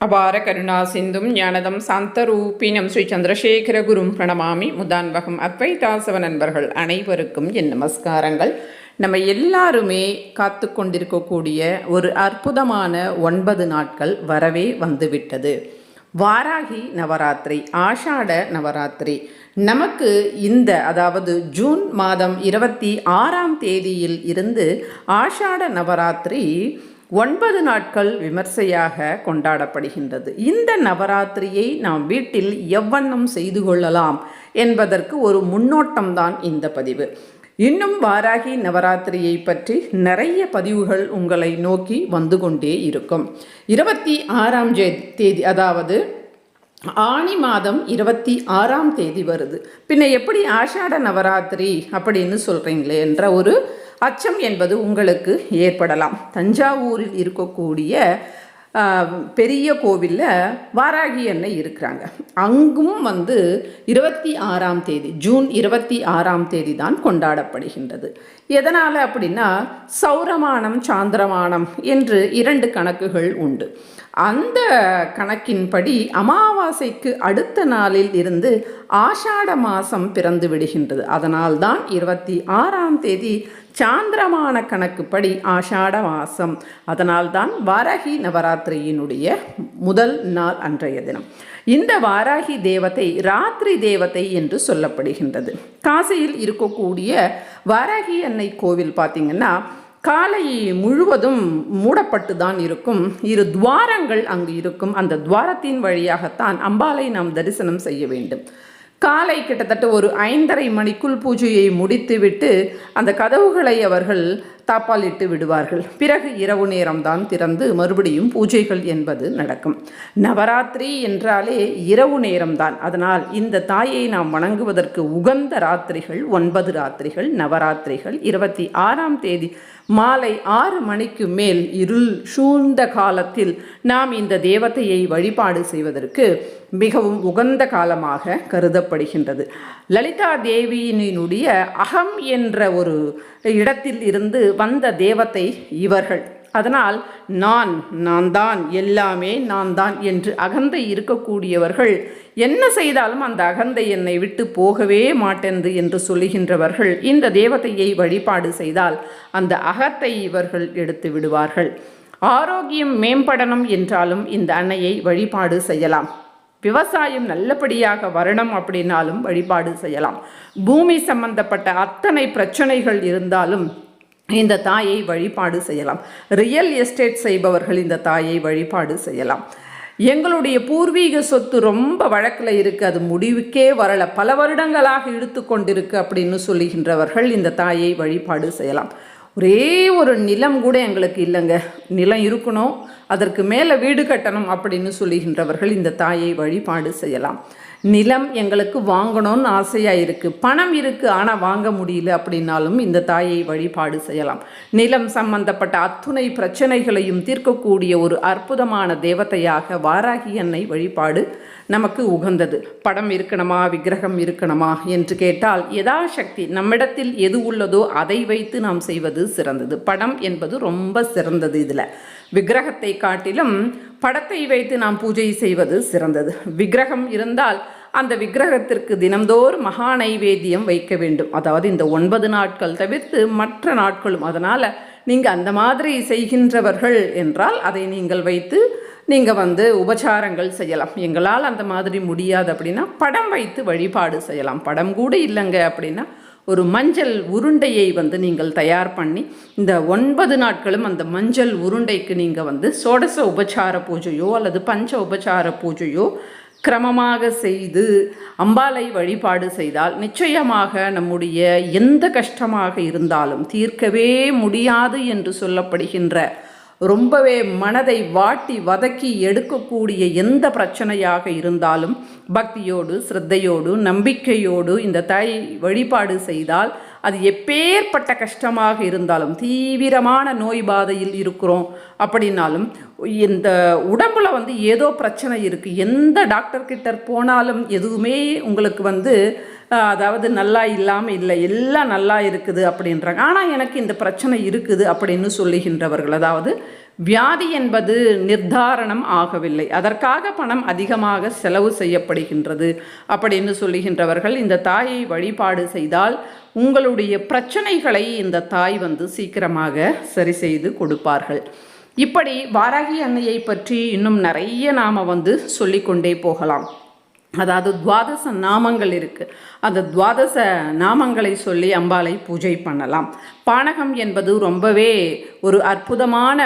அபார கருணா சிந்தும் ஞானதம் சாந்தரூபினம் ஸ்ரீ சந்திரசேகர குரும் பிரணமாமி. முதான்வகம் அத்வைதாசவ நண்பர்கள் அனைவருக்கும் என் நமஸ்காரங்கள். நம்ம எல்லாருமே காத்து கொண்டிருக்கக்கூடிய ஒரு அற்புதமான ஒன்பது நாட்கள் வரவே வந்துவிட்டது. வாராகி நவராத்திரி ஆஷாட நவராத்திரி. நமக்கு இந்த அதாவது ஜூன் மாதம் இருபத்தி ஆறாம் தேதியில் இருந்து ஆஷாட நவராத்திரி ஒன்பது நாட்கள் விமர்சையாக கொண்டாடப்படுகின்றது. இந்த நவராத்திரியை நாம் வீட்டில் எவ்வண்ணம் செய்து கொள்ளலாம் என்பதற்கு ஒரு முன்னோட்டம்தான் இந்த பதிவு. இன்னும் வாராகி நவராத்திரியை பற்றி நிறைய பதிவுகள் உங்களை நோக்கி வந்து கொண்டே இருக்கும். இருபத்தி ஆறாம் தேதி அதாவது ஆணி மாதம் இருபத்தி ஆறாம் தேதி வருது. பின்ன எப்படி ஆஷாட நவராத்திரி அப்படின்னு சொல்கிறீங்களே என்ற ஒரு அச்சம் என்பது உங்களுக்கு ஏற்படலாம். தஞ்சாவூரில் இருக்கக்கூடிய பெரிய கோவிலில் வாராகி அன்னை இருக்கிறாங்க. அங்கும் வந்து இருபத்தி ஆறாம் தேதி ஜூன் இருபத்தி ஆறாம் தேதி தான் கொண்டாடப்படுகின்றது. எதனால் அப்படின்னா சௌரமானம் சாந்திரமானம் என்று இரண்டு கணக்குகள் உண்டு. அந்த கணக்கின்படி அமாவாசைக்கு அடுத்த நாளில் இருந்து ஆஷாட மாதம் பிறந்து விடுகின்றது. அதனால்தான் இருபத்தி ஆறாம் தேதி சாந்திரமான கணக்குப்படி ஆஷாட மாதம் அதனால்தான் வாராகி நவராத்திரியினுடைய முதல் நாள் அன்றைய தினம். இந்த வாராகி தேவத்தை ராத்திரி தேவதை என்று சொல்லப்படுகின்றது. காசியில் இருக்கக்கூடிய வாராகி அன்னை கோவில் பார்த்திங்கன்னா காலை முழுவதும் மூடப்பட்டு தான் இருக்கும். இரு துவாரங்கள் அங்கு இருக்கும். அந்த துவாரத்தின் வழியாகத்தான் அம்பாலை நாம் தரிசனம் செய்ய வேண்டும். காலை கிட்டத்தட்ட ஒரு ஐந்தரை மணிக்குள் பூஜையை முடித்துவிட்டு அந்த கதவுகளை அவர்கள் தாப்பாலிட்டு விடுவார்கள். பிறகு இரவு நேரம்தான் திறந்து மறுபடியும் பூஜைகள் என்பது நடக்கும். நவராத்திரி என்றாலே இரவு நேரம்தான். அதனால் இந்த தாயை நாம் வணங்குவதற்கு உகந்த ராத்திரிகள் ஒன்பது ராத்திரிகள் நவராத்திரிகள். இருபத்தி ஆறாம் தேதி மாலை ஆறு மணிக்கு மேல் இருள் சூழ்ந்த காலத்தில் நாம் இந்த தேவதையை வழிபாடு செய்வதற்கு மிகவும் உகந்த காலமாக கருதப்படுகின்றது. லலிதா தேவியினுடைய அகம் என்ற ஒரு இடத்தில் இருந்து வந்த தேவத்தை இவர்கள். அதனால் நான் நான் தான் எல்லாமே நான் தான் என்று அகந்தை இருக்கக்கூடியவர்கள் என்ன செய்தாலும் அந்த அகந்தை என்னை விட்டு போகவே மாட்டேன் என்று சொல்லுகின்றவர்கள் இந்த தேவதையை வழிபாடு செய்தால் அந்த அகத்தை இவர்கள் எடுத்து விடுவார்கள். ஆரோக்கியம் மேம்படணும் என்றாலும் இந்த அன்னையை வழிபாடு செய்யலாம். விவசாயம் நல்லபடியாக வரணும் அப்படின்னாலும் வழிபாடு செய்யலாம். பூமி சம்பந்தப்பட்ட அத்தனை பிரச்சனைகள் இருந்தாலும் இந்த தாயை வழிபாடு செய்யலாம். ரியல் எஸ்டேட் செய்பவர்கள் இந்த தாயை வழிபாடு செய்யலாம். எங்களுடைய பூர்வீக சொத்து ரொம்ப வழக்கில் இருக்குது அது முடிவுக்கே வரலை. பல வருடங்களாக இழுத்து கொண்டிருக்கு அப்படின்னு சொல்லுகின்றவர்கள் இந்த தாயை வழிபாடு செய்யலாம். ஒரே ஒரு நிலம் கூட எங்களுக்கு இல்லைங்க. நிலம் இருக்கணும் அதற்கு மேலே வீடு கட்டணும் அப்படின்னு சொல்லுகின்றவர்கள் இந்த தாயை வழிபாடு செய்யலாம். நிலம் எங்களுக்கு வாங்கணும்னு ஆசையாக இருக்குது பணம் இருக்குது ஆனால் வாங்க முடியல அப்படின்னாலும் இந்த தாயை வழிபாடு செய்யலாம். நிலம் சம்பந்தப்பட்ட அத்துணை பிரச்சனைகளையும் தீர்க்கக்கூடிய ஒரு அற்புதமான தேவதையாக வாராகி அன்னை வழிபாடு நமக்கு உகந்தது. படம் இருக்கணுமா விக்கிரகம் இருக்கணுமா என்று கேட்டால் யதாசக்தி நம்மிடத்தில் எது உள்ளதோ அதை வைத்து நாம் செய்வது சிறந்தது. படம் என்பது ரொம்ப சிறந்தது இதில். விக்கிரகத்தை காட்டிலும் படத்தை வைத்து நாம் பூஜை செய்வது சிறந்தது. விக்கிரகம் இருந்தால் அந்த விக்கிரகத்திற்கு தினம்தோறும் மகா நைவேத்தியம் வைக்க வேண்டும். அதாவது இந்த ஒன்பது நாட்கள் தவிர்த்து மற்ற நாட்களும். அதனால் நீங்கள் அந்த மாதிரி செய்கின்றவர்கள் என்றால் அதை நீங்கள் வைத்து நீங்கள் வந்து உபச்சாரங்கள் செய்யலாம். எங்களால் அந்த மாதிரி முடியாது அப்படின்னா படம் வைத்து வழிபாடு செய்யலாம். படம் கூட இல்லைங்க அப்படின்னா ஒரு மஞ்சள் உருண்டையை வந்து நீங்கள் தயார் பண்ணி இந்த ஒன்பது நாட்களும் அந்த மஞ்சள் உருண்டைக்கு நீங்கள் வந்து சோடச உபச்சார பூஜையோ அல்லது பஞ்ச உபச்சார பூஜையோ கிரமமாக செய்து அம்பாலை வழிபாடு செய்தால் நிச்சயமாக நம்முடைய எந்த கஷ்டமாக இருந்தாலும் தீர்க்கவே முடியாது என்று சொல்லப்படுகின்ற ரொம்பவே மனதை வாட்டி வதக்கி எடுக்கக்கூடிய எந்த பிரச்சனையாக இருந்தாலும் பக்தியோடு சிரத்தையோடு நம்பிக்கையோடு இந்த தாய் வழிபாடு செய்தால் அது எப்பேற்பட்ட கஷ்டமாக இருந்தாலும் தீவிரமான நோய் பாதையில் இருக்கிறோம் அப்படின்னாலும் இந்த உடம்புல வந்து ஏதோ பிரச்சனை இருக்குது எந்த டாக்டர்கிட்ட போனாலும் எதுவுமே உங்களுக்கு வந்து அதாவது நல்லா இல்லாமல் இல்லை எல்லாம் நல்லா இருக்குது அப்படின்றாங்க. ஆனால் எனக்கு இந்த பிரச்சனை இருக்குது அப்படின்னு சொல்லுகின்றவர்கள் அதாவது வியாதி என்பது நிர்தாரணம் ஆகவில்லை. அதற்காக பணம் அதிகமாக செலவு செய்யப்படுகின்றது அப்படின்னு சொல்லுகின்றவர்கள் இந்த தாயை வழிபாடு செய்தால் உங்களுடைய பிரச்சனைகளை இந்த தாய் வந்து சீக்கிரமாக சரி செய்து கொடுப்பார்கள். இப்படி வாராகி அன்னையை பற்றி இன்னும் நிறைய நாம் வந்து சொல்லிக்கொண்டே போகலாம். அதாவது துவாதச நாமங்கள் இருக்குது அந்த துவாதச நாமங்களை சொல்லி அம்பாளை பூஜை பண்ணலாம். பானகம் என்பது ரொம்பவே ஒரு அற்புதமான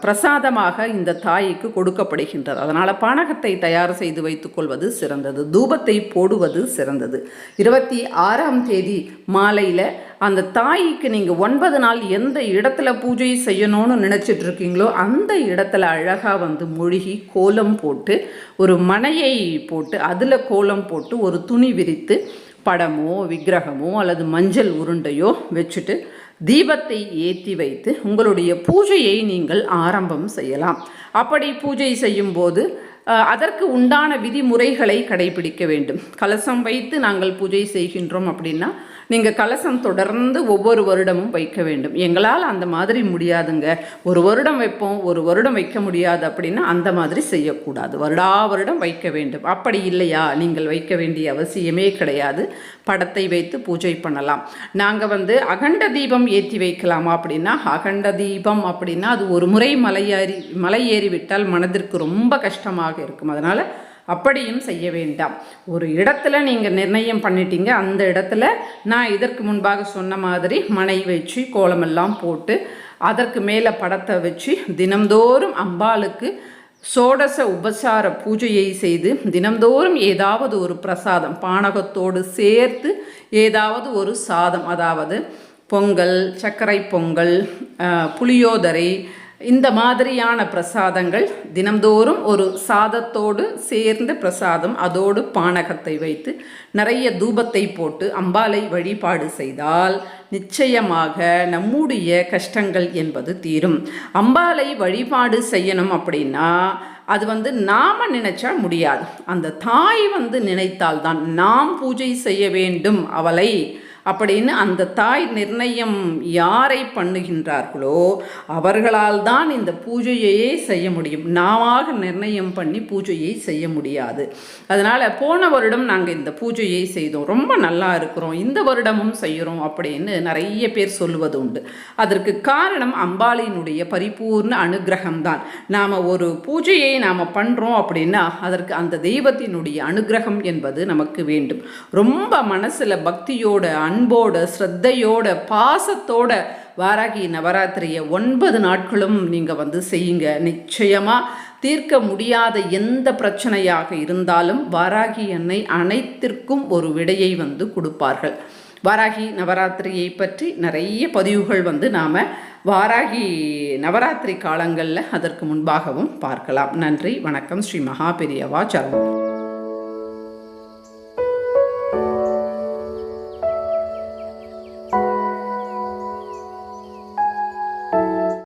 பிரசாதமாக இந்த தாய்க்கு கொடுக்கப்படுகின்றது. அதனால் பானகத்தை தயார் செய்து வைத்துக்கொள்வது சிறந்தது. தூபத்தை போடுவது சிறந்தது. இருபத்தி ஆறாம் தேதி மாலையில் அந்த தாய்க்கு நீங்கள் ஒன்பது நாள் எந்த இடத்துல பூஜை செய்யணும்னு நினச்சிட்டு இருக்கீங்களோ அந்த இடத்துல அழகாக வந்து மூழ்கி கோலம் போட்டு ஒரு மனையை போட்டு அதில் கோலம் போட்டு ஒரு துணி விரித்து படமோ விக்கிரகமோ அல்லது மஞ்சள் உருண்டையோ வச்சுட்டு தீபத்தை ஏற்றி வைத்து உங்களுடைய பூஜையை நீங்கள் ஆரம்பம் செய்யலாம். அப்படி பூஜை செய்யும்போது அதற்கு உண்டான விதிமுறைகளை கடைபிடிக்க வேண்டும். கலசம் வைத்து நாங்கள் பூஜை செய்கின்றோம் அப்படின்னா நீங்கள் கலசம் தொடர்ந்து ஒவ்வொரு வருடமும் வைக்க வேண்டும். எங்களால் அந்த மாதிரி முடியாதுங்க. ஒரு வருடம் வைப்போம் ஒரு வருடம் வைக்க முடியாது அப்படின்னா அந்த மாதிரி செய்யக்கூடாது. வருடா வருடம் வைக்க வேண்டும். அப்படி இல்லையா? நீங்கள் வைக்க வேண்டிய அவசியமே கிடையாது. படத்தை வைத்து பூஜை பண்ணலாம். நாங்கள் வந்து அகண்ட தீபம் ஏற்றி வைக்கலாமா அப்படின்னா அகண்ட தீபம் அப்படின்னா அது ஒரு முறை மலையேறி மலை ஏறிவிட்டால் மனதிற்கு ரொம்ப கஷ்டமாக இருக்கும். அதனால் அப்படியும் செய்ய வேண்டாம். ஒரு இடத்துல நீங்கள் நிர்ணயம் பண்ணிட்டீங்க அந்த இடத்துல நான் இதற்கு முன்பாக சொன்ன மாதிரி மனை வச்சு கோலமெல்லாம் போட்டு அதற்கு மேலே படத்தை வச்சு தினம்தோறும் அம்பாளுக்கு சோடச உபசார பூஜையை செய்து தினம்தோறும் ஏதாவது ஒரு பிரசாதம் பானகத்தோடு சேர்த்து ஏதாவது ஒரு சாதம் அதாவது பொங்கல் சர்க்கரை பொங்கல் புளியோதரை இந்த மாதிரியான பிரசாதங்கள் தினம்தோறும் ஒரு சாதத்தோடு சேர்ந்து பிரசாதம் அதோடு பானகத்தை வைத்து நிறைய தூபத்தை போட்டு அம்பாலை வழிபாடு செய்தால் நிச்சயமாக நம்முடைய கஷ்டங்கள் என்பது தீரும். அம்பாலை வழிபாடு செய்யணும் அப்படின்னா அது வந்து நாம் நினைச்சா முடியாது. அந்த தாய் வந்து நினைத்தால்தான் நாம் பூஜை செய்ய வேண்டும் அவளை. அப்படின்னு அந்த தாய் நிர்ணயம் யாரை பண்ணுகின்றார்களோ அவர்களால் தான் இந்த பூஜையையே செய்ய முடியும். நாமாக நிர்ணயம் பண்ணி பூஜையை செய்ய முடியாது. அதனால் போன வருடம் நாங்கள் இந்த பூஜையை செய்தோம். ரொம்ப நல்லா இருக்கிறோம். இந்த வருடமும் செய்கிறோம் அப்படின்னு நிறைய பேர் சொல்லுவது உண்டு. அதற்கு காரணம் அம்பாளினுடைய பரிபூர்ண அனுகிரகம் தான் நாம் ஒரு பூஜையை நாம் பண்ணுறோம் அப்படின்னா அதற்கு அந்த தெய்வத்தினுடைய அனுகிரகம் என்பது நமக்கு வேண்டும். ரொம்ப மனசில் பக்தியோட அன்போட ஸ்ரத்தையோட பாசத்தோட வாராகி நவராத்திரியை ஒன்பது நாட்களும் நீங்கள் வந்து செய்யுங்க. நிச்சயமாக தீர்க்க முடியாத எந்த பிரச்சனையாக இருந்தாலும் வாராகி என்னை அனைத்திற்கும் ஒரு விடையை வந்து கொடுப்பார்கள். வாராகி நவராத்திரியை பற்றி நிறைய பதிவுகள் வந்து நாம் வாராகி நவராத்திரி காலங்களில் அதற்கு முன்பாகவும் பார்க்கலாம். நன்றி வணக்கம். ஸ்ரீ மகாபெரியவா சரணம்.